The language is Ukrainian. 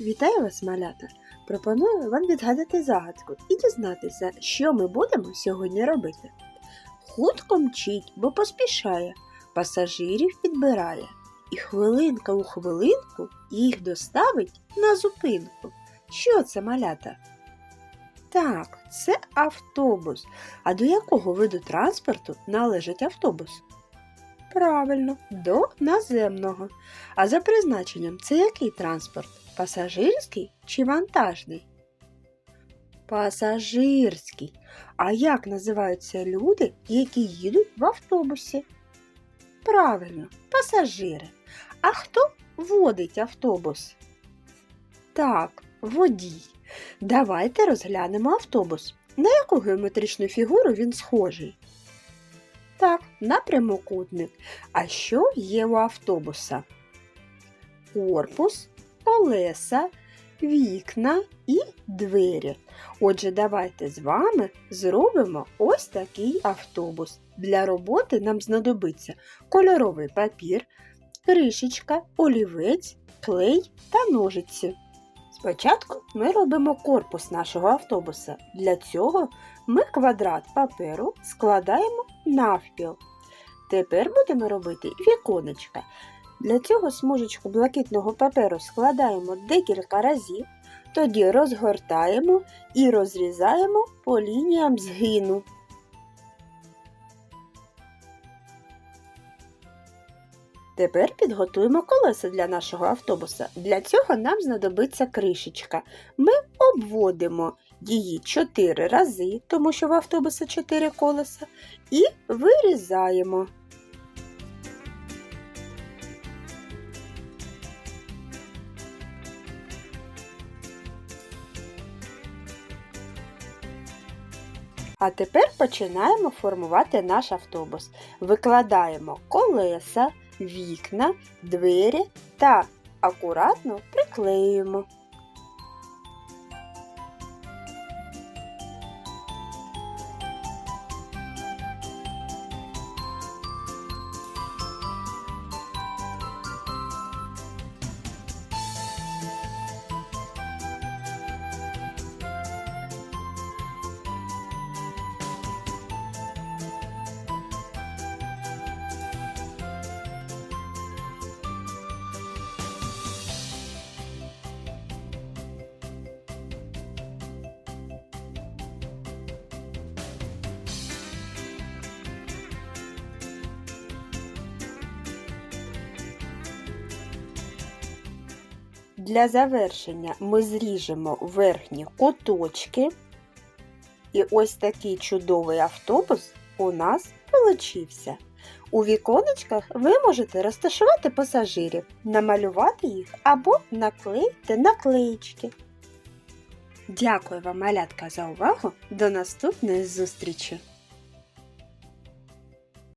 Вітаю вас, малята! Пропоную вам відгадати загадку і дізнатися, що ми будемо сьогодні робити. Хутко мчить, бо поспішає, пасажирів підбирає, і хвилинка у хвилинку їх доставить на зупинку. Що це малята? Так, це автобус. А до якого виду транспорту належить автобус? Правильно, до наземного. А за призначенням це який транспорт? Пасажирський чи вантажний? Пасажирський. А як називаються люди, які їдуть в автобусі? Правильно, пасажири. А хто водить автобус? Так, водій. Давайте розглянемо автобус. На яку геометричну фігуру він схожий? Так, на прямокутник. А що є у автобуса? Корпус, колеса, вікна і двері. Отже, давайте з вами зробимо ось такий автобус. Для роботи нам знадобиться кольоровий папір, кришечка, олівець, клей та ножиці. Спочатку ми робимо корпус нашого автобуса. Для цього ми квадрат паперу складаємо навпіл. Тепер будемо робити віконечка. Для цього смужечку блакитного паперу складаємо декілька разів, тоді розгортаємо і розрізаємо по лініям згину. Тепер підготуємо колеса для нашого автобуса. Для цього нам знадобиться кришечка. Ми обводимо її 4 рази, тому що в автобуса 4 колеса, і вирізаємо. А тепер починаємо формувати наш автобус. Викладаємо колеса, вікна, двері та акуратно приклеюємо. Для завершення ми зріжемо верхні куточки. І ось такий чудовий автобус у нас получився. У віконечках ви можете розташувати пасажирів, намалювати їх або наклеїти наклеїчки. Дякую вам, малятка, за увагу. До наступної зустрічі!